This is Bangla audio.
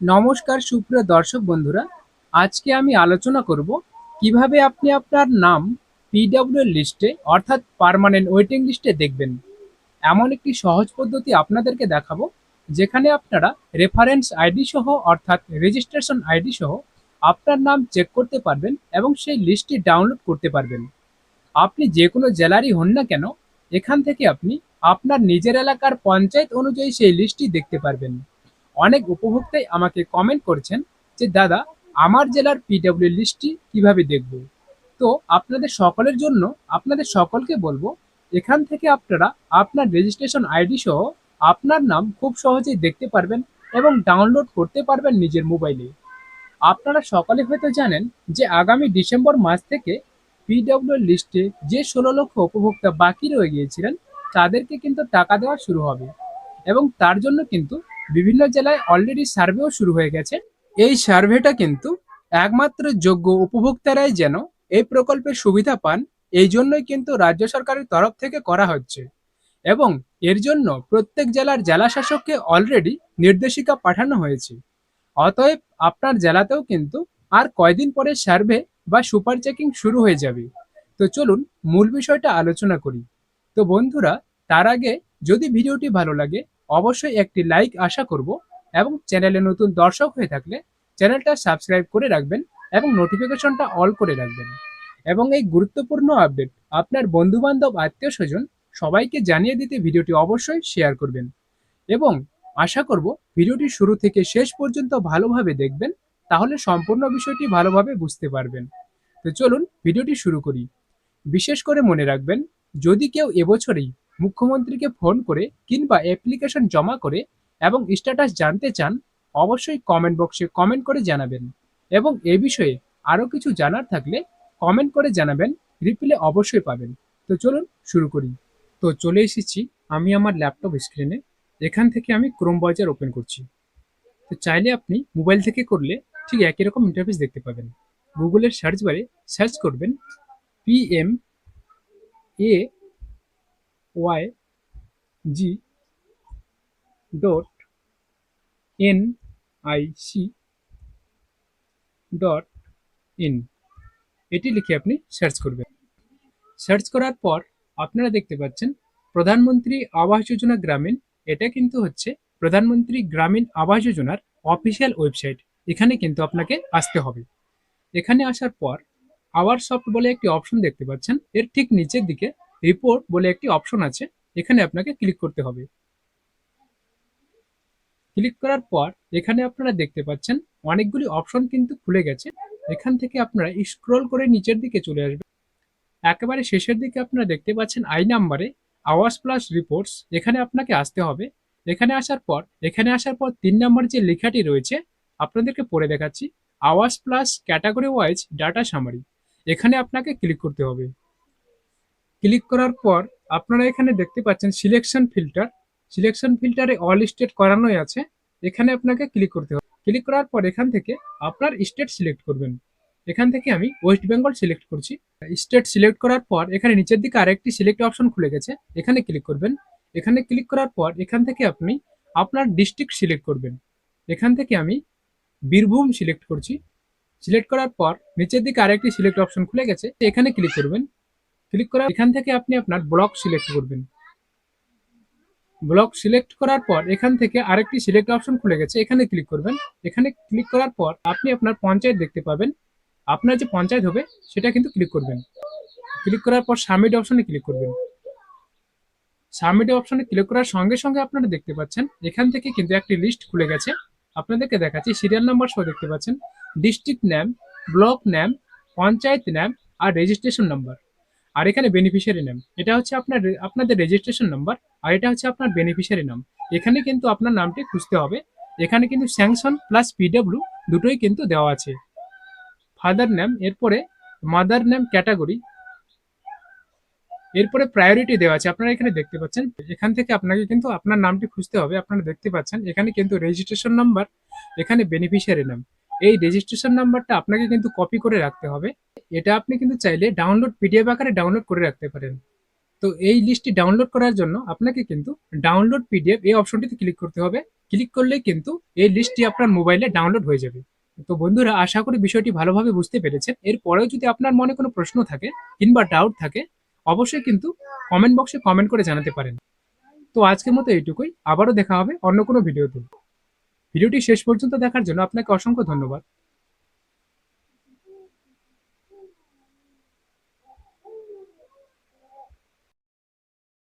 নমস্কার, সুপ্রিয় দর্শক বন্ধুরা, আজকে আমি আলোচনা করব কীভাবে আপনি আপনার নাম পিডাব্লিউ লিস্টে অর্থাৎ পার্মানেন্ট ওয়েটিং লিস্টে দেখবেন। এমন একটি সহজ পদ্ধতি আপনাদেরকে দেখাবো, যেখানে আপনারা রেফারেন্স আইডি সহ, অর্থাৎ রেজিস্ট্রেশন আইডি সহ আপনার নাম চেক করতে পারবেন এবং সেই লিস্টটি ডাউনলোড করতে পারবেন। আপনি যে কোনো জেলারই হন না কেন, এখান থেকে আপনি আপনার নিজের এলাকার পঞ্চায়েত অনুযায়ী সেই লিস্টটি দেখতে পারবেন। অনেক উপভোক্তাই আমাকে কমেন্ট করছেন যে, দাদা, আমার জেলার পিডব্লিউ লিস্টটি কীভাবে দেখব? তো আপনাদের সকলের জন্য, আপনাদের সকলকে বলব, এখান থেকে আপনারা আপনার রেজিস্ট্রেশন আইডি সহ আপনার নাম খুব সহজেই দেখতে পারবেন এবং ডাউনলোড করতে পারবেন নিজের মোবাইলে আপনারা সকলে হয়তো জানেন যে, আগামী ডিসেম্বর মাস থেকে পিডব্লিউ লিস্টে যে ষোলো লক্ষ উপভোক্তা বাকি রয়ে গিয়েছিলেন, তাদেরকে কিন্তু টাকা দেওয়া শুরু হবে এবং তার জন্য কিন্তু বিভিন্ন জেলায় অলরেডি সার্ভেও শুরু হয়ে গেছে। এই সার্ভেটা কিন্তু একমাত্র যোগ্য উপভোক্তারাই যেন এই প্রকল্পের সুবিধা পান, এই জন্যই কিন্তু রাজ্য সরকারের তরফ থেকে করা হচ্ছে। এবং এর জন্য প্রত্যেক জেলার জেলা শাসককে অলরেডি নির্দেশিকা পাঠানো হয়েছে। অতএব আপনার জেলাতেও কিন্তু আর কয়দিন পরে সার্ভে বা সুপার চেকিং শুরু হয়ে যাবে। তো চলুন মূল বিষয়টা আলোচনা করি। তো বন্ধুরা, তার আগে যদি ভিডিওটি ভালো লাগে অবশ্যই একটি লাইক আশা করব এবং চ্যানেলে নতুন দর্শক হয়ে থাকলে চ্যানেলটা সাবস্ক্রাইব করে রাখবেন এবং নোটিফিকেশনটা অল করে রাখবেন। এবং এই গুরুত্বপূর্ণ আপডেট আপনার বন্ধু বান্ধব আত্মীয় স্বজন সবাইকে জানিয়ে দিতে ভিডিওটি অবশ্যই শেয়ার করবেন। এবং আশা করব ভিডিওটি শুরু থেকে শেষ পর্যন্ত ভালোভাবে দেখবেন, তাহলে সম্পূর্ণ বিষয়টি ভালোভাবে বুঝতে পারবেন। তো চলুন ভিডিওটি শুরু করি। বিশেষ করে মনে রাখবেন, যদি কেউ এবছরেই মুখ্যমন্ত্রীকে ফোন করে কিংবা অ্যাপ্লিকেশন জমা করে এবং স্ট্যাটাস জানতে চান, অবশ্যই কমেন্ট বক্সে কমেন্ট করে জানাবেন। এবং এ বিষয়ে আরও কিছু জানার থাকলে কমেন্ট করে জানাবেন রিপ্লে অবশ্যই পাবেন। তো চলুন শুরু করি। তো চলে এসেছি আমি আমার ল্যাপটপ স্ক্রিনে এখান থেকে আমি ক্রোম ব্রাউজার ওপেন করছি। তো চাইলে আপনি মোবাইল থেকে করলে ঠিক একই রকম ইন্টারফেস দেখতে পাবেন। গুগলের সার্চ বারে সার্চ করবেন PM A Y G dot N I C dot in এটি লিখে আপনি সার্চ করবেন। সার্চ করার পর আপনারা দেখতে পাচ্ছেন, প্রধানমন্ত্রী আবাস যোজনা গ্রামীণ, এটা কিন্তু হচ্ছে প্রধানমন্ত্রী গ্রামীণ আবাস যোজনার অফিসিয়াল ওয়েবসাইট এখানে কিন্তু আপনাকে আসতে হবে। এখানে আসার পর আওয়ার সফট বলে একটি অপশন দেখতে পাচ্ছেন, এর ঠিক নিচের দিকে রিপোর্ট বলে একটি অপশন আছে, এখানে আপনাকে ক্লিক করতে হবে। ক্লিক করার পর এখানে আপনারা দেখতে পাচ্ছেন অনেকগুলি অপশন কিন্তু খুলে গেছে। এখান থেকে আপনারা স্ক্রল করে নিচের দিকে চলে আসবেন। একেবারে শেষের দিকে আপনারা দেখতে পাচ্ছেন আই নাম্বারে আওয়াজ প্লাস রিপোর্টস এখানে আপনাকে আসতে হবে। এখানে আসার পর, এখানে আসার পর তিন নম্বর যে লেখাটি রয়েছে, আপনাদেরকে পড়ে দেখাচ্ছি। আওয়াজ plus category wise data summary এখানে আপনাকে ক্লিক করতে হবে। ক্লিক করার পর আপনারা এখানে দেখতে পাচ্ছেন সিলেকশন ফিল্টার সিলেকশন ফিল্টারে অল স্টেট করানোই আছে। এখানে আপনাকে ক্লিক করতে হবে। ক্লিক করার পর এখান থেকে আপনার স্টেট সিলেক্ট করবেন। এখান থেকে আমি ওয়েস্ট বেঙ্গল সিলেক্ট করছি। স্টেট সিলেক্ট করার পর এখানে নিচের দিকে আরেকটি সিলেক্ট অপশন খুলে গেছে। এখানে ক্লিক করবেন। এখানে ক্লিক করার পর এখান থেকে আপনি আপনার ডিস্ট্রিক্ট সিলেক্ট করবেন। এখান থেকে আমি বীরভূম সিলেক্ট করছি। সিলেক্ট করার পর নিচের দিকে আরেকটি সিলেক্ট অপশন খুলে গেছে। এখানে ক্লিক করবেন। ক্লিক করার এখান থেকে আপনি আপনার ব্লক সিলেক্ট করবেন। ব্লক সিলেক্ট করার পর এখান থেকে আরেকটি সিলেক্ট অপশন খুলে গেছে, এখানে ক্লিক করবেন। এখানে ক্লিক করার পর আপনি আপনার পঞ্চায়েত দেখতে পাবেন। আপনার যে পঞ্চায়েত হবে, সেটা কিন্তু ক্লিক করবেন। ক্লিক করার পর সাবমিট অপশনে ক্লিক করবেন। সাবমিট অপশনে ক্লিক করার সঙ্গে সঙ্গে আপনারা দেখতে পাচ্ছেন, এখান থেকে কিন্তু একটি লিস্ট খুলে গেছে। আপনাদেরকে দেখাচ্ছি সিরিয়াল নাম্বার সহ দেখতে পাচ্ছেন। District name block name panchayat name আর রেজিস্ট্রেশন নাম্বার আর এখানে বেনিফিশিয়ারি নাম এটা হচ্ছে আপনার আপনাদের রেজিস্ট্রেশন নাম্বার আর এটা হচ্ছে আপনার বেনিফিশিয়ারি নাম এখানে কিন্তু আপনার নামটি খুঁজতে হবে। এখানে কিন্তু স্যাংশন প্লাস পিডব্লিউ দুটোই কিন্তু দেওয়া আছে। ফাদার নেম এরপরে মাদার নেম ক্যাটাগরি এরপরে প্রায়োরিটি দেওয়া আছে। আপনারা এখানে দেখতে পাচ্ছেন, এখান থেকে আপনাকে কিন্তু আপনার নামটি খুঁজতে হবে। আপনারা দেখতে পাচ্ছেন, এখানে কিন্তু রেজিস্ট্রেশন নাম্বার এখানে বেনিফিশিয়ারি নাম এই রেজিস্ট্রেশন নাম্বারটা আপনাকে কিন্তু কপি করে রাখতে হবে। এটা আপনি কিন্তু চাইলে ডাউনলোড পিডিএফ আকারে ডাউনলোড করে রাখতে পারেন। তো এই লিস্টটি ডাউনলোড করার জন্য আপনাকে কিন্তু ডাউনলোড পিডিএফ এই অপশনটিতে ক্লিক করতে হবে। ক্লিক করলেই কিন্তু এই লিস্টটি আপনার মোবাইলে ডাউনলোড হয়ে যাবে। তো বন্ধুরা, আশা করি বিষয়টি ভালোভাবে বুঝতে পেরেছেন। এরপরেও যদি আপনার মনে কোনো প্রশ্ন থাকে কিংবা ডাউট থাকে, অবশ্যই কিন্তু কমেন্ট বক্সে কমেন্ট করে জানাতে পারেন। তো আজকের মতো এইটুকুই। আবারও দেখা হবে অন্য কোনো ভিডিওতে ভিডিওটি শেষ পর্যন্ত দেখার জন্য আপনাকে অসংখ্য ধন্যবাদ।